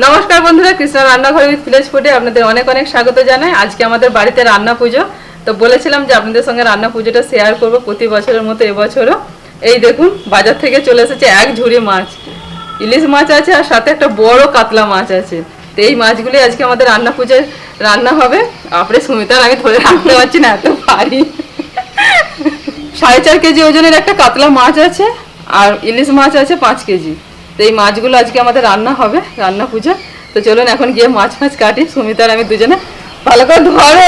নমস্কার বন্ধুরা, কৃষ্ণা রান্নাঘর উইথ ভিলেজ ফুডে আপনাদের অনেক অনেক স্বাগত জানাই। আজকে আমাদের বাড়িতে রান্না পুজো। তো বলেছিলাম যে আপনাদের সঙ্গে রান্না পুজোটা শেয়ার করব প্রতি বছরের মতো এবছরও। এই দেখুন, বাজার থেকে চলে এসেছে এক ঝুড়ি মাছ। ইলিশ মাছ আছে আর সাথে একটা বড় কাতলা মাছ আছে। তো এই মাছগুলি আজকে আমাদের রান্না পুজোয় রান্না হবে। আপনি সুমিতার আমি ধরে রাখতে পারছি না, এত পারি সাড়ে চার কেজি ওজনের একটা কাতলা মাছ আছে, আর ইলিশ মাছ আছে পাঁচ কেজি। তো এই মাছগুলো আজকে আমাদের রান্না হবে, রান্না পুজো। তো চলুন এখন গিয়ে মাছ ফাছ কাটি সুমিতার আমি দুজনে ভালো করে ধরো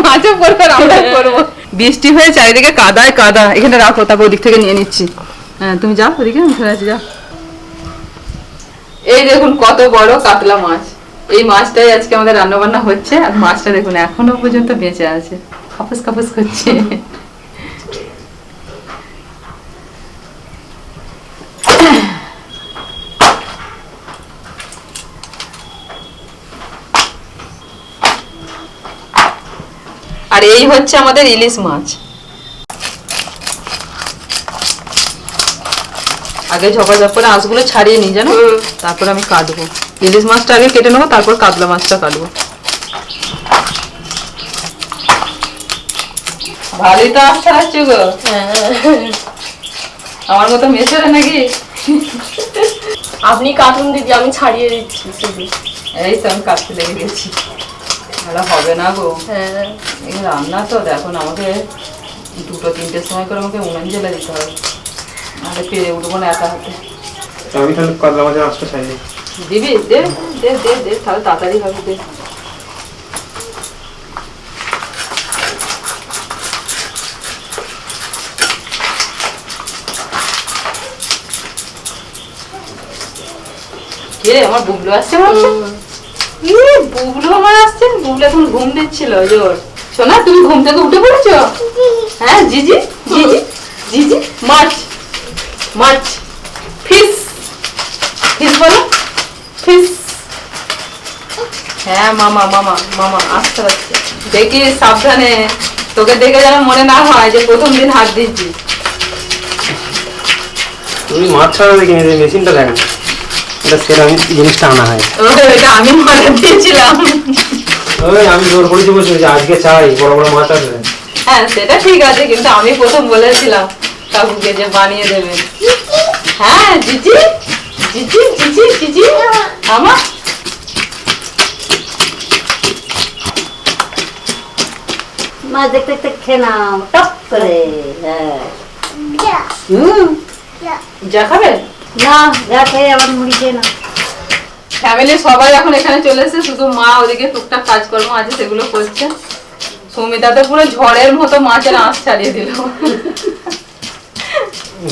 মাছও পড়বে আমরা করব বৃষ্টি হয়ে চারিদিকে কাদায় কাদা এখানে রাখো, তারপর ওদিক থেকে নিয়ে নিচ্ছি। হ্যাঁ তুমি যাও ওদিকে আমি ধরে আছি, যাও। এই দেখুন কত বড় কাতলা মাছ। এই মাছটাই আজকে আমাদের রান্না বান্না হচ্ছে, আর মাছটা দেখুন এখনও পর্যন্ত বেঁচে আছে। খাপস খাপস করছে। এই হচ্ছে আমাদের ইলিশ মাছ। আগে ঝপাঝপ করে আঁশগুলো ছাড়িয়ে নিই জানো? তারপর আমি কাটবো। ইলিশ মাছটা আগে কেটে নেব তারপর কাতলা মাছটা কাটবো। ভালোই তো আশ ছাড়াচ্ছ গো। আমার মতো মেশে নাকি? আপনি কাটুন দিদি আমি ছাড়িয়ে দিচ্ছি এই তো আমি কাটতে লেগে গেছি। ভালো হবে না গো। হ্যাঁ। এই রান্না তো দেখো না আমাকে দুটো তিনটের সময় করে আমাকে উনান জ্বেলে দিতে হবে। নাহলে পেরে উঠবো না একা হাতে। আমি তাহলে কাতলা মাছের মাছটা চাই দিবি দে দে দে দে তাহলে তাড়াতাড়ি হবে দে। কে আমার বুবলু আসছে মনে বুবলু আমার আসছে বুবলু এখন ঘুম দিচ্ছিল জোর। শোনা তুমি ঘুম থেকে উঠে পড়েছো? হ্যাঁ জিজি? জিজি? জিজি? মাছ মাছ ফিস। ফিস বলো। ফিস। হ্যাঁ মামা মামা মামা আসতে পারছে দেখি সাবধানে। তোকে দেখে যেন মনে না হয় যে প্রথম দিন হাত দিচ্ছি তুমি মাছ ছাড়া দেখিনি যে মেশিনটা দেখ এটা সেরকম জিনিসটা আনা হয়। এটা আমি মনে দিয়েছিলাম। ওই আমি জোর করেছি বলছি যে আজকে চাই বড় বড় মাছ আসবে। হ্যাঁ সেটা ঠিক আছে কিন্তু আমি প্রথম বলেছিলাম কাকুকে যে বানিয়ে দেবে। হ্যাঁ জিজি জিজি জিজি জিজি আমার মাছ দেখতে দেখতে খেয়ে নাও টপ করে হ্যাঁ। হুম। যা খাবে? না যা খেয়ে আবার মুড়ি খেয়ে না। ফ্যামিলি সবাই এখন এখানে চলে এসেছে শুধু মা ওদিকে টুকটাক কাজকর্ম আছে সেগুলো করছে। সুমিতা তো পুরো ঝড়ের মতো মাছের আঁশ ছাড়িয়ে দিল।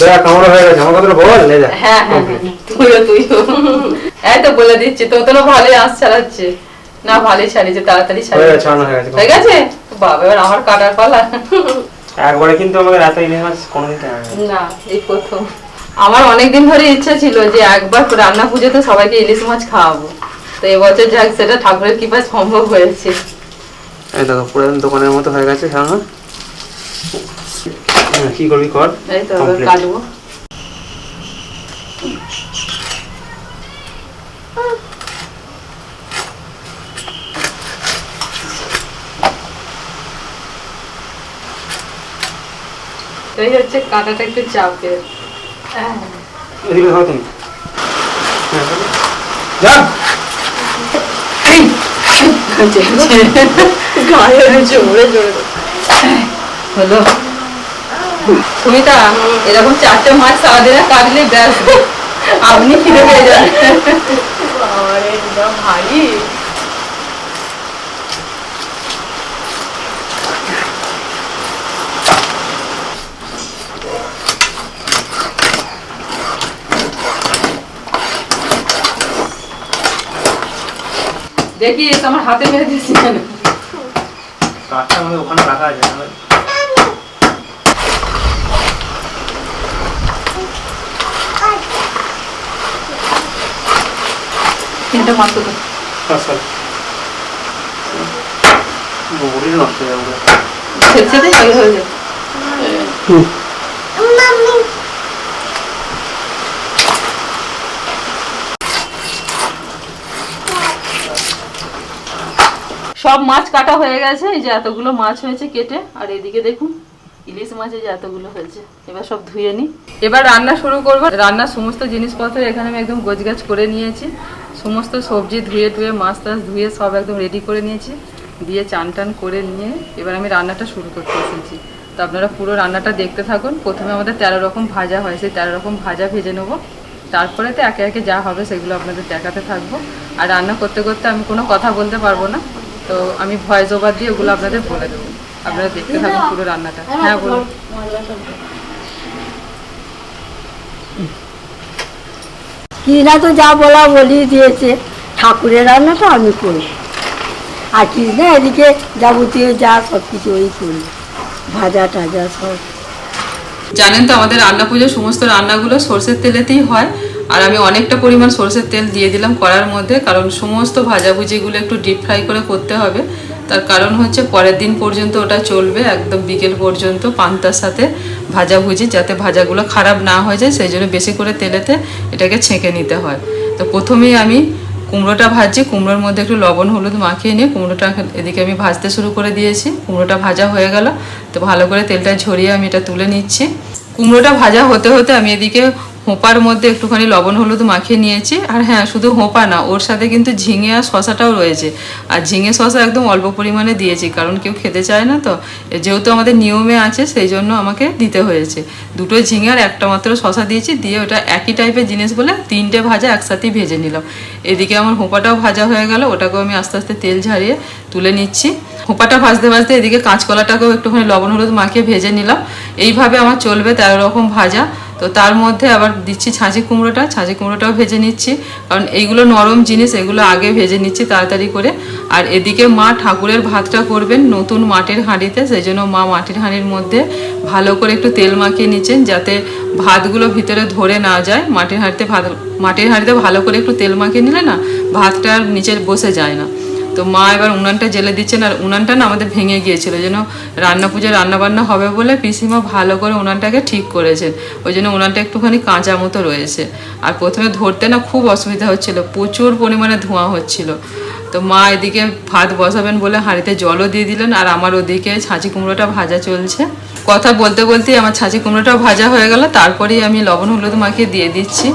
দেখ কামড় হয়ে গেছে। আমার কথাটা বল লে হ্যাঁ হ্যাঁ হ্যাঁ, তুইও তুইও। এই তো বলে দিচ্ছি তো তো ভালোই আঁশ ছাড়াচ্ছে না ভালোই ছাড়িয়েছে তাড়াতাড়ি হয়ে ছাড়িয়ে গেছে হয়ে গেছে হয়ে গেছে? বাবা এবার আমার কাটার পালা। একবারে কিন্তু আমাদের এত ইলিশ মাছ কোনোদিন না এই প্রথম। আমার অনেকদিন ধরে ইচ্ছা ছিল যে একবার রান্না পুজোতে সবাইকে ইলিশ মাছ খাওয়াবো। তো এবছর যাক সেটা ঠাকুরের কৃপায় সম্ভব হয়েছে। এই দেখো পুরাতন দোকানের মতো হয়ে গেছে সামনে কি করবি কর? এই তো কাটবো। এই হচ্ছে কাঁটাটা একটু চাপের হ্যাঁ এদিকে খাও তুমি। হ্যাঁ, বলো। যা গায়ে জোরে জোরে হলো। সুমিতা এরকম চারটে মাছ সারাদিনে কাটলে ব্যাস। আপনি খিদে পেয়ে যান। ভারী। দেখি এসে আমার হাতে মেরে দিচ্ছি কেন? কাঠটা আমাদের ওখানে রাখা আছে তিনটে মাছ তো নষ্ট হয়ে যাবে। ছেড়ে ছেড়ে হয়ে হয়ে যাবে। সব মাছ কাটা হয়ে গেছে, এই যে এতগুলো মাছ হয়েছে কেটে। আর এদিকে দেখুন, ইলিশ মাছ এই যে এতগুলো হয়েছে। এবার সব ধুয়ে নিই। এবার রান্না শুরু করব। রান্নার সমস্ত জিনিসপত্র এখানে আমি একদম গোছগাছ করে নিয়েছি। সমস্ত সবজি ধুয়ে ধুয়ে মাছ টাছ ধুয়ে সব একদম রেডি করে নিয়েছি। দিয়ে চান টান করে নিয়ে এবার আমি রান্নাটা শুরু করতে এসেছি। তো আপনারা পুরো রান্নাটা দেখতে থাকুন। প্রথমে আমাদের তেরো রকম ভাজা হয়, সেই তেরো রকম ভাজা ভেজে নেব। তারপরে তো একে একে যা হবে সেগুলো আপনাদের দেখাতে থাকব। আর রান্না করতে করতে আমি কোনো কথা বলতে পারব না। তো আমি ভয়েস ওভার দিয়ে ওগুলো আপনাদের বলে দেবো। আপনারা দেখতে থাকুন পুরো রান্নাটা। হ্যাঁ বলুন। কিনা তো যা বলা বলি দিয়েছে ঠাকুরের রান্নাটা আমি করি। আর কৃষ্ণা এদিকে যাবতীয় যা সব কিছু ওই করি ভাজা টাজা সব। জানেন তো আমাদের রান্না পুজোর সমস্ত রান্নাগুলো সর্ষের তেলেতেই হয়। আর আমি অনেকটা পরিমাণ সর্ষের তেল দিয়ে দিলাম কড়ার মধ্যে, কারণ সমস্ত ভাজাভুজিগুলো একটু ডিপ ফ্রাই করে করতে হবে। তার কারণ হচ্ছে পরের দিন পর্যন্ত ওটা চলবে, একদম বিকেল পর্যন্ত পান্তার সাথে ভাজাভুজি, যাতে ভাজাগুলো খারাপ না হয়ে যায়, সেই জন্য বেশি করে তেলেতে এটাকে ছেঁকে নিতে হয়। তো প্রথমেই আমি কুমড়োটা ভাজছি, কুমড়োর মধ্যে একটু লবণ, হলুদ মাখিয়ে নিয়ে কুমড়োটা এদিকে আমি ভাজতে শুরু করে দিয়েছি। কুমড়োটা ভাজা হয়ে গেল, তো ভালো করে তেলটা ঝরিয়ে আমি এটা তুলে নিচ্ছি। কুমড়োটা ভাজা হতে হতে আমি এদিকে হোঁপার মধ্যে একটুখানি লবণ হলুদ মাখিয়ে নিয়েছি, আর হ্যাঁ শুধু হোঁপা না, ওর সাথে কিন্তু ঝিঙে আর শশাটাও রয়েছে। আর ঝিঙে শশা একদম অল্প পরিমাণে দিয়েছি, কারণ কেউ খেতে চায় না তো যেহেতু আমাদের নিয়মে আছে, সেই জন্য আমাকে দিতে হয়েছে। দুটো ঝিঙে আর একটা মাত্র শশা দিয়েছি, দিয়ে ওটা একই টাইপের জিনিস বলে তিনটে ভাজা একসাথেই ভেজে নিলাম। এদিকে আমার হোঁপাটাও ভাজা হয়ে গেল, ওটাকেও আমি আস্তে আস্তে তেল ঝারিয়ে তুলে নিচ্ছি। হোঁপাটা ভাজতে ভাজতে এদিকে কাঁচকলাটাকেও একটুখানি লবণ হলুদ মাখিয়ে ভেজে নিলাম। এইভাবে আমার চলবে তেরো রকম ভাজা। তো তার মধ্যে আবার দিচ্ছি ছাঁচি কুমড়োটা, ছাঁচি কুমড়োটাও ভেজে নিচ্ছি। কারণ এইগুলো নরম জিনিস, এগুলো আগে ভেজে নিচ্ছি তাড়াতাড়ি করে। আর এদিকে মা ঠাকুরের ভাতটা করবেন নতুন মাটির হাঁড়িতে, সেই জন্য মা মাটির হাঁড়ির মধ্যে ভালো করে একটু তেল মাখিয়ে নিচ্ছেন যাতে ভাতগুলো ভিতরে ধরে না যায়। মাটির হাঁড়িতে ভাত, মাটির হাঁড়িতে ভালো করে একটু তেল মাখিয়ে নিলে না, ভাতটা নিচে বসে যায় না। তো মা এবার উনানটা জেলে দিচ্ছেন আর উনানটা না আমাদের ভেঙে গিয়েছিল। যেন রান্না পুজো রান্না বান্না হবে বলে পিসিমা ভালো করে উনানটাকে ঠিক করেছেন। ওই জন্য উনানটা একটুখানি কাঁচা মতো রয়েছে। আর প্রথমে ধরতে না খুব অসুবিধা হচ্ছিল, প্রচুর পরিমাণে ধোঁয়া হচ্ছিল। তো মা এদিকে ভাত বসাবেন বলে হাঁড়িতে জলও দিয়ে দিলেন আর আমার ওদিকে ছাঁচি কুমড়োটা ভাজা চলছে। কথা বলতে বলতেই আমার ছাঁচি কুমড়োটাও ভাজা হয়ে গেল, তারপরেই আমি লবণ হলুদ মাখিয়ে দিয়ে দিচ্ছি।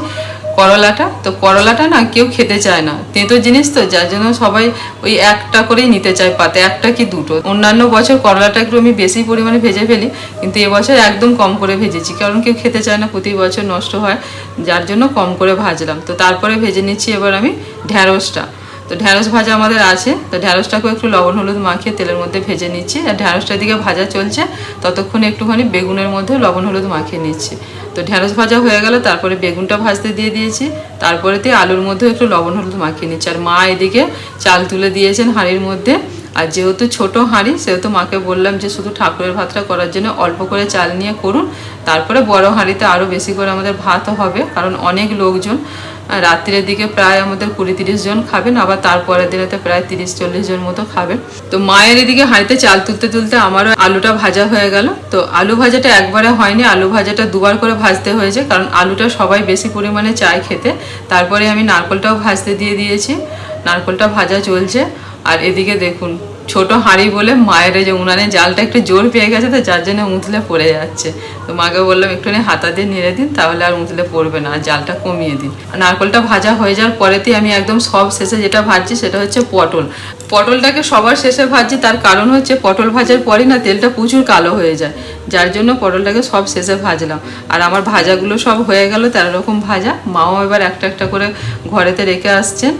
করলাটা? তো করলাটা না কেউ খেতে চায় না। তেঁতো জিনিস তো, যার জন্য সবাই ওই একটা করেই নিতে চায় পাতে, একটা কি দুটো? অন্যান্য বছর করলাটা একটু আমি বেশি পরিমাণে ভেজে ফেলি, কিন্তু এবছর একদম কম করে ভেজেছি, কারণ কেউ খেতে চায় না, প্রতি বছর নষ্ট হয়, যার জন্য কম করে ভাজলাম। তো তারপরে ভেজে নিচ্ছি এবার আমি ঢ্যাঁড়সটা। তো ঢ্যাঁড়স ভাজা আমাদের আছে, তো ঢ্যাঁড়সটাকেও একটু লবণ, হলুদ মাখিয়ে তেলের মধ্যে ভেজে নিচ্ছি, আর ঢ্যাঁড়সটার দিকে ভাজা চলছে, ততক্ষণে একটুখানি বেগুনের মধ্যে লবণ, হলুদ মাখিয়ে নিচ্ছি। তো ঢ্যাঁড়স ভাজা হয়ে গেল, তারপরে বেগুনটা ভাজতে দিয়ে দিয়েছি। তারপরে তারপরেতে আলুর মধ্যে একটু লবণ হলুদ মাখিয়ে নিচ্ছি। আর মা এদিকে চাল তুলে দিয়েছেন হাঁড়ির মধ্যে। আর যেহেতু ছোট হাঁড়ি, সেহেতু মাকে বললাম যে শুধু ঠাকুরের ভাতটা করার জন্য অল্প করে চাল নিয়ে করুন। তারপরে বড় হাঁড়িতে আরও বেশি করে আমাদের ভাত হবে, কারণ অনেক লোকজন আর রাত্রির দিকে প্রায় আমাদের কুড়ি তিরিশ জন খাবেন, আবার তারপরের দিনেতে প্রায় তিরিশ চল্লিশ জন মতো খাবেন। তো মায়ের এদিকে হাঁড়িতে চাল তুলতে তুলতে আমারও আলুটা ভাজা হয়ে গেল। তো আলু ভাজাটা একবারে হয়নি, আলু ভাজাটা দুবার করে ভাজতে হয়েছে, কারণ আলুটা সবাই বেশি পরিমাণে চায় খেতে। তারপরে আমি নারকলটাও ভাজতে দিয়ে দিয়েছি, নারকলটা ভাজা চলছে। আর এদিকে দেখুন ছোট হাঁড়ি বলে মায়ের যে উনানে জালটা একটু জোর পেয়ে গেছে তো যার জন্য উঁতলে পড়ে যাচ্ছে। তো মাকে বললাম, একটুখানি হাতা দিয়ে নেড়ে দিন, তাহলে আর উঁতলে পড়বে না, আর জালটা কমিয়ে দিন। নারকলটা ভাজা হয়ে যাওয়ার পরেতেই আমি একদম সব শেষে যেটা ভাজছি সেটা হচ্ছে পটল। পটলটাকে সবার শেষে ভাজছি, তার কারণ হচ্ছে পটল ভাজার পরই না তেলটা প্রচুর কালো হয়ে যায়। যার জন্য পটলটাকে সব শেষে ভাজলাম। আর আমার ভাজাগুলো সব হয়ে গেল তেরো রকম ভাজা। মাও এবার একটা একটা করে ঘরেতে রেখে আসছেন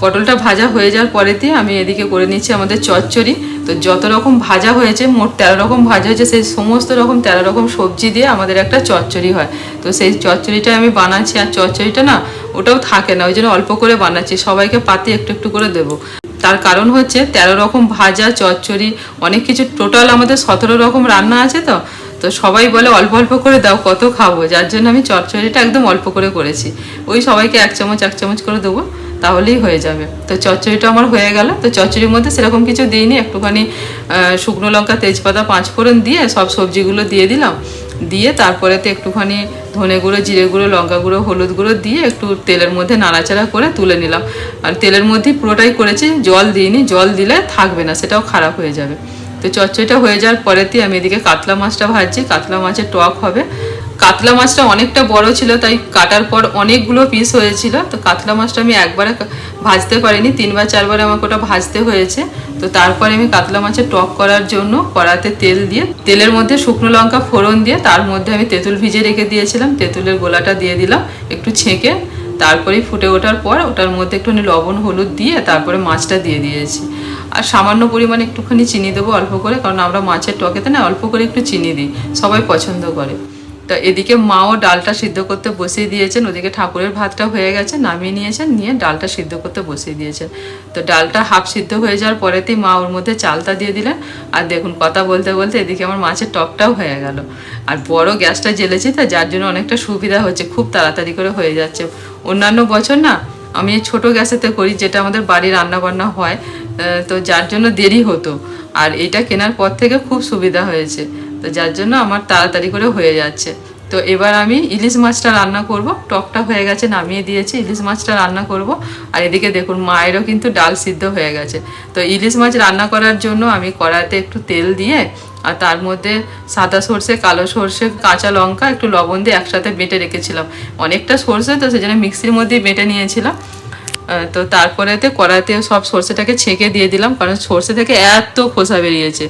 পটলটা ভাজা হয়ে যাওয়ার পরেতেই আমি এদিকে করে নিচ্ছি আমাদের চচ্চড়ি। তো যত রকম ভাজা হয়েছে, মোট তেরো রকম ভাজা হয়েছে, সেই সমস্ত রকম তেরো রকম সবজি দিয়ে আমাদের একটা চচ্চড়ি হয়। তো সেই চচ্চড়িটা আমি বানাচ্ছি, আর চচ্চড়িটা না ওটাও থাকে না, ওই জন্য অল্প করে বানাচ্ছি, সবাইকে পাতে একটু একটু করে দেবো। তার কারণ হচ্ছে তেরো রকম ভাজা, চচ্চড়ি, অনেক কিছু টোটাল আমাদের সতেরো রকম রান্না আছে তো তো সবাই বলে অল্প অল্প করে দাও, কত খাব? যার জন্য আমি চচ্চড়িটা একদম অল্প করে করেছি। ওই সবাইকে এক চামচ এক চামচ করে দেবো। তাহলেই হয়ে যাবে। তো চচ্চড়িটা আমার হয়ে গেল। তো চচ্চড়ির মধ্যে সেরকম কিছু দিইনি, একটুখানি শুকনো লঙ্কা, তেজপাতা পাঁচ ফোড়ন দিয়ে সব সবজিগুলো দিয়ে দিলাম। দিয়ে তারপরে তো একটুখানি ধনে গুঁড়ো, জিরে গুঁড়ো, লঙ্কা গুঁড়ো, হলুদ গুঁড়ো দিয়ে একটু তেলের মধ্যে নাড়াচাড়া করে তুলে নিলাম। আর তেলের মধ্যেই পুরোটাই করেছি, জল দিইনি। জল দিলে থাকবে না, সেটাও খারাপ হয়ে যাবে। তো চচ্চড়িটা হয়ে যাওয়ার পরেতেই আমি এদিকে কাতলা মাছটা ভাজছি। কাতলা মাছের টক হবে। কাতলা মাছটা অনেকটা বড় ছিল, তাই কাটার পর অনেকগুলো পিস হয়েছিল। তো কাতলা মাছটা আমি একবারে ভাজতে পারিনি, তিনবার, চারবার আমাকে ওটা ভাজতে হয়েছে। তো তারপরে আমি কাতলা মাছের টক করার জন্য কড়াতে তেল দিয়ে, তেলের মধ্যে শুকনো লঙ্কা ফোড়ন দিয়ে, তার মধ্যে আমি তেঁতুল ভিজে রেখে দিয়েছিলাম। তেঁতুলের গোলাটা দিয়ে দিলাম একটু ছেঁকে তারপরেই ফুটে ওঠার পর ওটার মধ্যে একটুখানি লবণ, হলুদ দিয়ে তারপরে মাছটা দিয়ে দিয়েছি। আর সামান্য পরিমাণে একটুখানি চিনি দেবো অল্প করে, কারণ আমরা মাছের টকেতে না অল্প করে একটু চিনি দিই, সবাই পছন্দ করে। তো এদিকে মাও ডালটা সিদ্ধ করতে বসিয়ে দিয়েছেন, ওদিকে ঠাকুরের ভাতটা হয়ে গেছে, নামিয়ে নিয়েছেন, নিয়ে ডালটা সিদ্ধ করতে বসিয়ে দিয়েছেন। তো ডালটা হাফ সিদ্ধ হয়ে যাওয়ার পরেতেই মা ওর মধ্যে চালটা দিয়ে দিলেন। আর দেখুন, কথা বলতে বলতে এদিকে আমার মাছের টকটাও হয়ে গেল। আর বড় গ্যাসটা জ্বেলেছি, তো যার জন্য অনেকটা সুবিধা হচ্ছে, খুব তাড়াতাড়ি করে হয়ে যাচ্ছে। অন্যান্য বছর না, আমি এই ছোট গ্যাসেতে করি, যেটা আমাদের বাড়ির রান্না বান্না হয় তো যার জন্য দেরি হতো। আর এটা কেনার পর থেকে খুব সুবিধা হয়েছে। তো যার জন্য আমার তাড়াতাড়ি করে হয়ে যাচ্ছে। তো এবার আমি ইলিশ মাছটা রান্না করব। টকটা হয়ে গেছে, নামিয়ে দিয়েছি, ইলিশ মাছটা রান্না করব। আর এদিকে দেখুন, মায়েরও কিন্তু ডাল সিদ্ধ হয়ে গেছে। তো ইলিশ মাছ রান্না করার জন্য আমি কড়াতে একটু তেল দিয়ে আর তার মধ্যে সাদা সর্ষে, কালো সর্ষে, কাঁচা লঙ্কা, একটু লবণ দিয়ে একসাথে বেটে রেখেছিলাম। অনেকটা সর্ষে তো সেজন্য মিক্সির মধ্যেই বেটে নিয়েছিলাম। তো তারপরেতে কড়াইতে সব সর্ষেটাকে ছেঁকে দিয়ে দিলাম, কারণ সর্ষে থেকে এত খোসা বেরিয়েছে।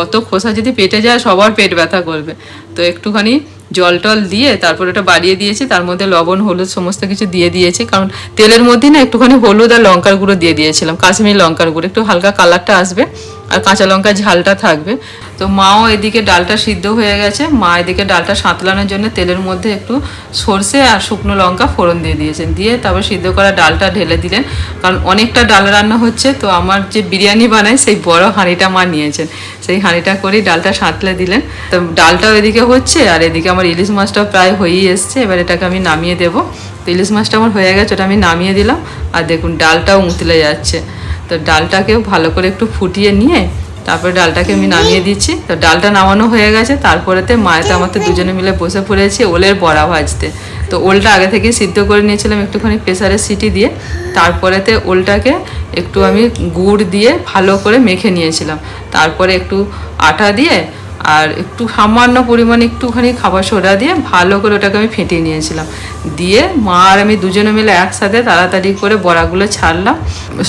অত খোসা যদি পেটে যায়, সবার পেট ব্যথা করবে। তো একটুখানি জল টল দিয়ে তারপর ওটা বাড়িয়ে দিয়েছি, তার মধ্যে লবণ, হলুদ সমস্ত কিছু দিয়ে দিয়েছি, কারণ তেলের মধ্যে না একটুখানি হলুদ আর লঙ্কার গুঁড়ো দিয়ে দিয়েছিলাম, কাশ্মীর লঙ্কার গুঁড়ো, একটু হালকা কালারটা আসবে। আর কাঁচা লঙ্কা ঝালটা থাকবে। তো মাও এদিকে ডালটা সিদ্ধ হয়ে গেছে। মা এদিকে ডালটা সাঁতলানোর জন্য তেলের মধ্যে একটু সর্ষে আর শুকনো লঙ্কা ফোড়ন দিয়ে দিয়েছেন। দিয়ে তারপর সিদ্ধ করা ডালটা ঢেলে দিলেন। কারণ অনেকটা ডাল রান্না হচ্ছে, তো আমার যে বিরিয়ানি বানাই সেই বড় হাঁড়িটা মা নিয়েছেন। সেই হাঁড়িটা করেই ডালটা সাঁতলে দিলেন। তো ডালটাও এদিকে হচ্ছে, আর এদিকে আমার ইলিশ মাছটাও প্রায় হয়েই এসছে। এবার এটাকে আমি নামিয়ে দেবো। তো ইলিশ মাছটা আমার হয়ে গেছে, ওটা আমি নামিয়ে দিলাম। আর দেখুন, ডালটাও উতলে যাচ্ছে। তো ডালটাকেও ভালো করে একটু ফুটিয়ে নিয়ে তারপরে ডালটাকে আমি নামিয়ে দিচ্ছি। তো ডালটা নামানো হয়ে গেছে তারপরেতে মায়েতে আমার তো দুজনে মিলে বসে পড়েছি ওলের বড়া ভাজতে। তো ওলটা আগে থেকে সিদ্ধ করে নিয়েছিলাম একটুখানি প্রেসারের সিটি দিয়ে তারপরেতে ওলটাকে একটু আমি গুড় দিয়ে ভালো করে মেখে নিয়েছিলাম। তারপরে একটু আটা দিয়ে আর একটু সামান্য পরিমাণে একটুখানি খাবার সোডা দিয়ে ভালো করে ওটাকে আমি ফেটিয়ে নিয়েছিলাম। দিয়ে মা আর আমি দুজনে মিলে একসাথে তাড়াতাড়ি করে বড়াগুলো ছাড়লাম।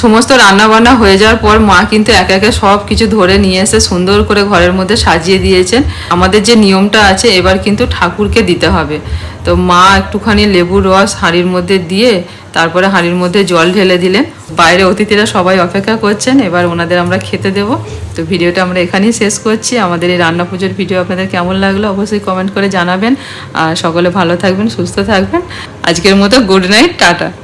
সমস্ত রান্না বান্না হয়ে যাওয়ার পর মা কিন্তু একে একে সব কিছু ধরে নিয়ে এসে সুন্দর করে ঘরের মধ্যে সাজিয়ে দিয়েছেন। আমাদের যে নিয়মটা আছে, এবার কিন্তু ঠাকুরকে দিতে হবে। তো মা একটুখানি লেবুর রস হাঁড়ির মধ্যে দিয়ে তারপরে হাঁড়ির মধ্যে জল ঢেলে দিলেন। বাইরে অতিথিরা সবাই অপেক্ষা করছেন। এবার ওনাদের আমরা খেতে দেব। তো ভিডিওটা আমরা এখানেই শেষ করছি। আমাদের এই রান্না পুজোর ভিডিও আপনাদের কেমন লাগল অবশ্যই কমেন্ট করে জানাবেন। আর সকলে ভালো থাকবেন, সুস্থ থাকবেন। আজকের মতো গুড নাইট টাটা।